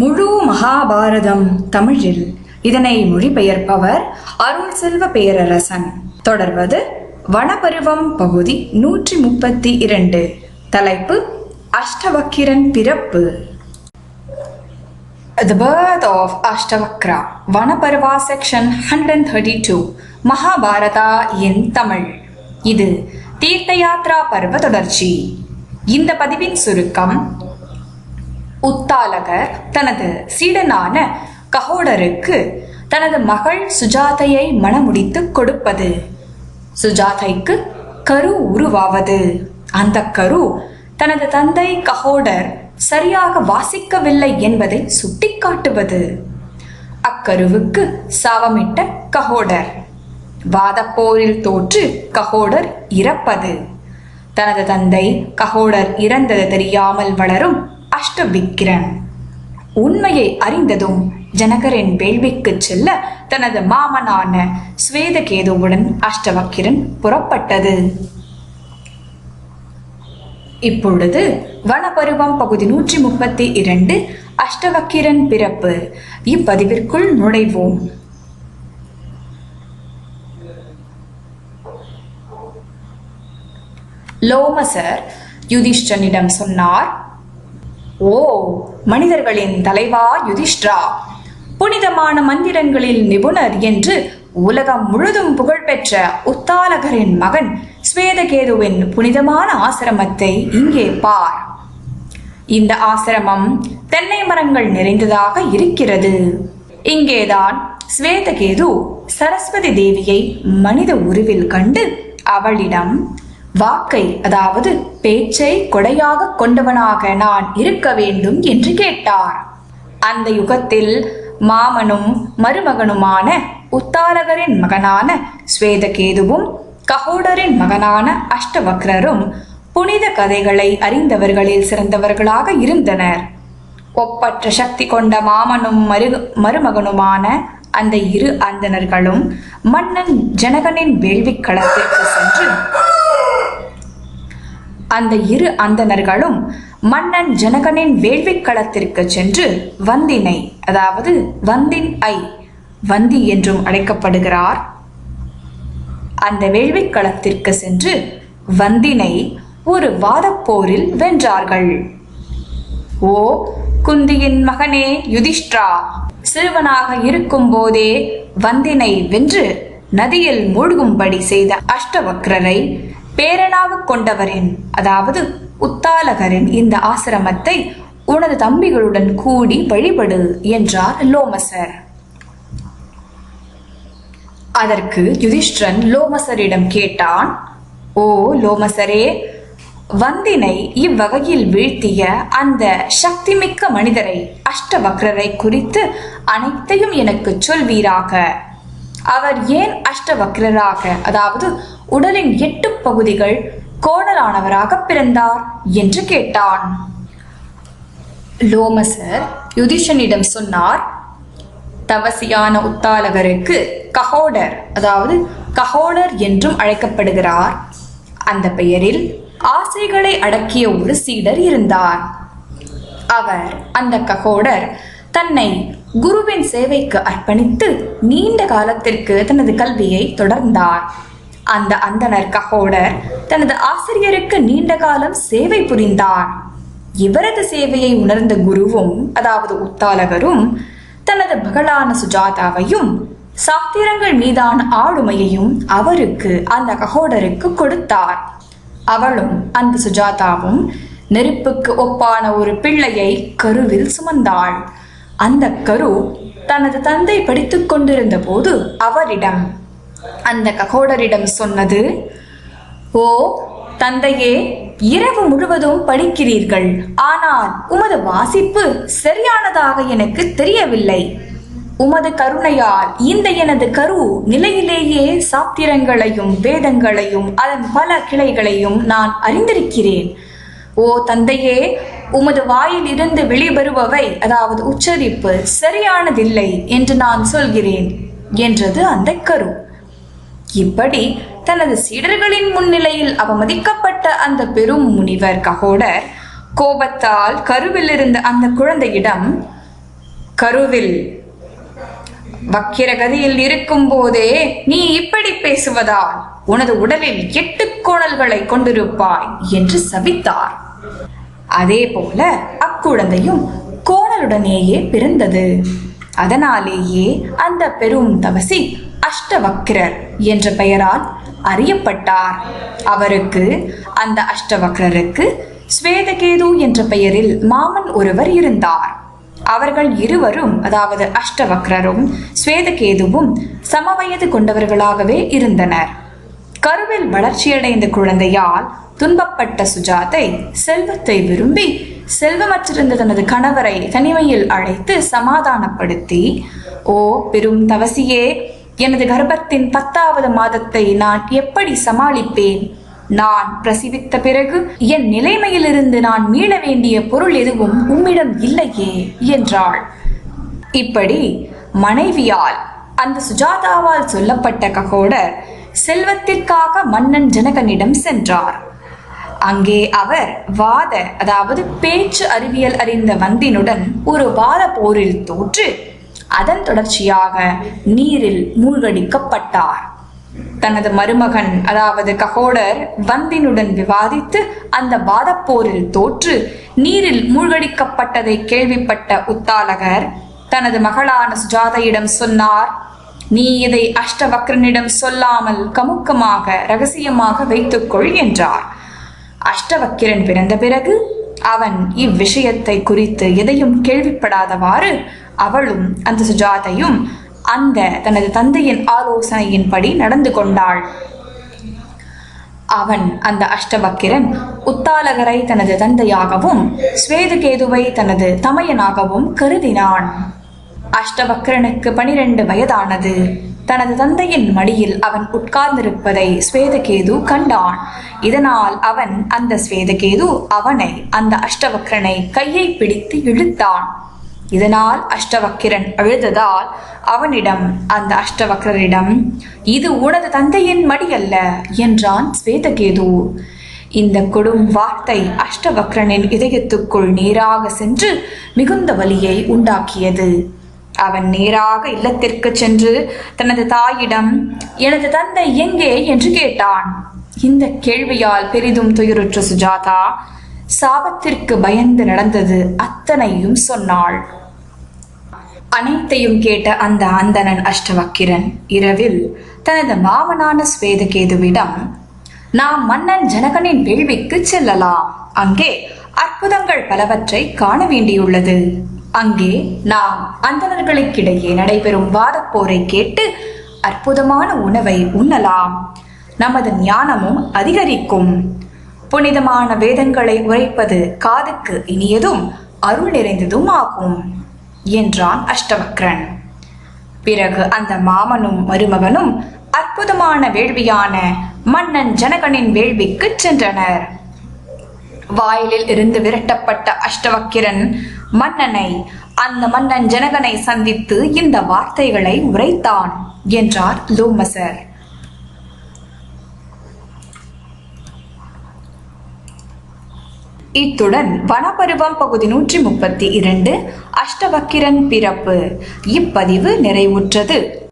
முழு மகாபாரதம் தமிழில். இதனை மொழிபெயர்ப்பவர் அருள் செல்வ பேரரசன். தொடர்வது வனபருவம் பகுதி நூற்றி முப்பத்தி இரண்டு தலைப்பு அஷ்டவக்கிரன் பிறப்பு. The birth of Ashtavakra, Vanaparva section 132, Mahabharata in Tamil. இது தீர்த்த யாத்ரா பருவ தொடர்ச்சி. இந்த பதிவின் சுருக்கம் உத்தாலகர் தனது சீடனான கஹோடருக்கு தனது மகள் சுஜாதையை மணமுடித்து கொடுப்பது. சுஜாதைக்கு கரு உருவாவது. அந்த கரு தனது தந்தை கஹோடர் சரியாக வாசிக்கவில்லை என்பதை சுட்டிக்காட்டுவது. அக்கருவுக்கு சாவமிட்ட கஹோடர். வாதப்போரில் தோற்று கஹோடர் இறப்பது. தனது தந்தை கஹோடர் இறந்தது தெரியாமல் வளரும் அஷ்டவிக்கிரன். உண்மையை அறிந்ததும் ஜனகரின் வேள்விக்கு செல்ல தனது மாமனான ஸ்வேதகேதுவுடன் அஷ்டவக்கிரன் புறப்பட்டது. இப்பொழுது வனபருவம் பகுதி நூற்றி முப்பத்தி இரண்டு அஷ்டவக்கிரன் பிறப்பு. இப்பதிவிற்குள் நுழைவோம். லோமசர் யுதிஷ்டனிடம் சொன்னார் ஓ மனிதர்களின் தலைவா யுதிஷ்டிரா. புனிதமான மந்திரங்களில் நிபுணர் என்று உலகம் முழுதும் புகழ்பெற்ற உத்தாலகரின் மகன் ஸ்வேதகேதுவின் புனிதமான ஆசிரமத்தை இங்கே பார். இந்த ஆசிரமம் தென்னை மரங்கள் நிறைந்ததாக இருக்கிறது. இங்கேதான் ஸ்வேதகேது சரஸ்வதி தேவியை மனித உருவில் கண்டு அவளிடம் வாக்கை அதாவது பேச்சை கொடையாக கொண்டவனாக நான் இருக்க வேண்டும் என்று கேட்டார். அந்த யுகத்தில் மாமனும் மருமகனுமான உத்தாலகரின் மகனான ஸ்வேதகேதுவும் கஹோடரின் மகனான அஷ்டவக்ரரும் புனித கதைகளை அறிந்தவர்களில் சிறந்தவர்களாக இருந்தனர். ஒப்பற்ற சக்தி கொண்ட மாமனும் மரு மருமகனுமான அந்த இரு அந்தனர்களும் மன்னன் ஜனகனின் வேள்விக் களத்திற்கு சென்று அந்த இரு அந்தணர்களும் மன்னன் ஜனகனின் வேள்விக் களத்திற்கு சென்று வந்தினை அதாவது வந்தின் ஐ வந்தி என்றும் அழைக்கப்படுகிறார். அந்த வேள்விக் களத்திற்கு சென்று வந்தினை ஒரு வாதப்போரில் வென்றார்கள். ஓ குந்தியின் மகனே யுதிஷ்டிரா சிறுவனாக இருக்கும் போதே வந்தினை வென்று நதியில் மூழ்கும்படி செய்த அஷ்டவக்ரரை பேரனாக கொண்டவரின் அதாவது உத்தாலகரின் இந்த ஆசிரமத்தை உனது தம்பிகளுடன் கூடி வழிபடு என்றார் லோமசர். அதற்கு யுதிஷ்டிரன் லோமசரிடம் கேட்டான் ஓ லோமசரே வந்தினை இவ்வகையில் வீழ்த்திய அந்த சக்திமிக்க மனிதரை அஷ்டவக்ரரை குறித்து அனைத்தையும் எனக்கு சொல்வீராக? அவர் ஏன் அஷ்டவக்ரராக அதாவது உடலின் எட்டு பகுதிகள் கோணலானவராக பிறந்தார் என்று கேட்டான். லோமசர் யுதிஷனிடம் சொன்னார் தவசியான உத்தாலகருக்கு கஹோடர் அதாவது கஹோடர் என்றும் அழைக்கப்படுகிறார். அந்த பெயரில் ஆசைகளை அடக்கிய ஒரு சீடர் இருந்தார். அவர் அந்த ககோடர் தன்னை குருவின் சேவைக்கு அர்ப்பணித்து நீண்ட காலத்திற்கு தனது கல்வியை தொடர்ந்தார். அந்த அந்தனர் ககோடர் தனது ஆசிரியருக்கு நீண்ட காலம் சேவை புரிந்தார். இவரது சேவையை உணர்ந்த குருவும் அதாவது உத்தாலகரும் தனது மகளான சுஜாதாவையும் சாத்திரங்கள் மீதான ஆளுமையையும் அவருக்கு அந்த ககோடருக்கு கொடுத்தார். அவளும் அந்த சுஜாதாவும் நெருப்புக்கு ஒப்பான ஒரு பிள்ளையை கருவில் சுமந்தாள். அந்த கரு தனது தந்தை படித்துக் கொண்டிருந்த போது அவரிடம் அந்த ககோடரிடம் சொன்னது ஓ தந்தையே இரவு முழுவதும் படிக்கிறீர்கள். ஆனால் உமது வாசிப்பு சரியானதாக எனக்கு தெரியவில்லை. உமது கருணையால் இந்த எனது கரு நிலையிலேயே சாத்திரங்களையும் வேதங்களையும் அதன் பல கிளைகளையும் நான் அறிந்திருக்கிறேன். ஓ தந்தையே உமது வாயில் இருந்து வெளிவருபவை அதாவது உச்சரிப்பு சரியானதில்லை என்று நான் சொல்கிறேன் என்றது அந்த கரு. இப்படி தனது சீடர்களின் முன்னிலையில் அவமதிக்கப்பட்ட அந்த பெரும் முனிவர் ககோடர் கோபத்தால் கருவில் இருந்த அந்த குழந்தையிடம் கருவில் வக்கிரகதியில் இருக்கும் போதே நீ இப்படி பேசுவதால் உனது உடலில் எட்டு கோணல்களை கொண்டிருப்பாய் என்று சபித்தார். அதே போல அக்குழந்தையும் கோணலுடனேயே பிறந்தது. அதனாலேயே அந்த பெரும் தவசி அஷ்டவக்கிரர் என்ற பெயரால் அறியப்பட்டார். அவருக்கு அந்த அஷ்டவக்ரருக்கு ஸ்வேதகேது என்ற பெயரில் மாமன் ஒருவர் இருந்தார். அவர்கள் இருவரும் அதாவது அஷ்டவக்ரரும் ஸ்வேதகேதுவும் சமவயது கொண்டவர்களாகவே இருந்தனர். கருவில் வளர்ச்சியடைந்த குழந்தையால் துன்பப்பட்ட சுஜாதை செல்வத்தை விரும்பி செல்வமற்றிருந்த தனது கணவரை தனிமையில் அழைத்து சமாதானப்படுத்தி ஓ பெரும் தவசியே எனது கர்ப்பத்தின் பத்தாவது மாதத்தை நான் எப்படி சமாளிப்பேன்? நான் பிரசிவித்த பிறகு என் நிலைமையிலிருந்து நான் மீள வேண்டிய பொருள் எதுவும் உம்மிடம் இல்லையே என்றாள். இப்படி மனைவியால் அந்த சுஜாதாவால் சொல்லப்பட்ட ககோடர் செல்வத்திற்காக மன்னன் ஜனகனிடம் சென்றார். அங்கே அவர் வாத அதாவது பேச்சு அறிவியல் அறிந்த வந்தினுடன் ஒரு வாத போரில் தோற்று அதன் தொடர்ச்சியாக நீரில் மூழ்கடிக்கப்பட்டார். தனது மருமகன் அதாவது ககோடர் வந்தினுடன் விவாதித்து அந்த வாதப்போரில் தோற்று நீரில் மூழ்கடிக்கப்பட்டதை கேள்விப்பட்ட உத்தாலகர் தனது மகளான சுஜாதையிடம் சொன்னார் நீ இதை அஷ்டவக்ரனிடம் சொல்லாமல் கமுக்கமாக ரகசியமாக வைத்துக்கொள் என்றார். அஷ்டவக்கிரன் பிறந்த பிறகு அவன் இவ்விஷயத்தை குறித்து எதையும் கேள்விப்படாதவாறு அவளும் அந்த சுஜாதையும் அந்த தனது தந்தையின் ஆலோசனையின்படி நடந்து கொண்டாள். அவன் அந்த அஷ்டவக்கிரன் உத்தாலகரை தனது தந்தையாகவும் ஸ்வேதகேதுவை தனது தமையனாகவும் கருதினான். அஷ்டவக்கிரனுக்கு பனிரெண்டு வயதானது. தனது தந்தையின் மடியில் அவன் உட்கார்ந்திருப்பதை ஸ்வேதகேது கண்டான். இதனால் அவன் அந்த ஸ்வேதகேது அவனை அந்த அஷ்டவக்ரனை கையை பிடித்து இழுத்தான். இதனால் அஷ்டவக்கிரன் அழுததால் அவனிடம் அந்த அஷ்டவக்ரரிடம் இது உனது தந்தையின் மடி அல்ல என்றான் ஸ்வேதகேது. இந்த கொடும் வார்த்தை அஷ்டவக்ரனின் இதயத்துக்குள் நேராக சென்று மிகுந்த வலியை உண்டாக்கியது. அவன் நேராக இல்லத்திற்கு சென்று தனது தாயிடம் எனது தந்தை எங்கே? என்று கேட்டான். இந்த கேள்வியால் பெரிதும் துயருற்ற சுஜாதா சாபத்திற்கு பயந்து நடந்தது அத்தனையும் சொன்னாள். அனைத்தையும் கேட்ட அந்த அந்தணன் அஷ்டவக்கிரன் இரவில் தனது மாமனான ஸ்வேதகேதுவிடம் நாம் மன்னன் ஜனகனின் வேள்விக்கு செல்லலாம். அங்கே அற்புதங்கள் பலவற்றை காண வேண்டியுள்ளது. அங்கே நாம் அந்தணர்களுக்கிடையே நடைபெறும் வாதப்போரை கேட்டு அற்புதமான உணவை உண்ணலாம். நமது ஞானமும் அதிகரிக்கும். புனிதமான வேதங்களை உரைப்பது காதுக்கு இனியதும் அருள் நிறைந்ததும் ஆகும் என்றான் அஷ்டவக்ரன். பிறகு அந்த மாமனும் மருமகனும் அற்புதமான வேள்வியான மன்னன் ஜனகனின் வேள்விக்கு சென்றனர். வாயிலில் இருந்து விரட்டப்பட்ட அஷ்டவக்கிரன் மன்னனை அந்த மன்னன் ஜனகனை சந்தித்து இந்த வார்த்தைகளை உரைத்தான் என்றார் லோமசர். இத்துடன் வனப்பருவம் பகுதி நூற்றி முப்பத்தி இரண்டு அஷ்டவக்கிரன் பிறப்பு. இப்பதிவு நிறைவுற்றது.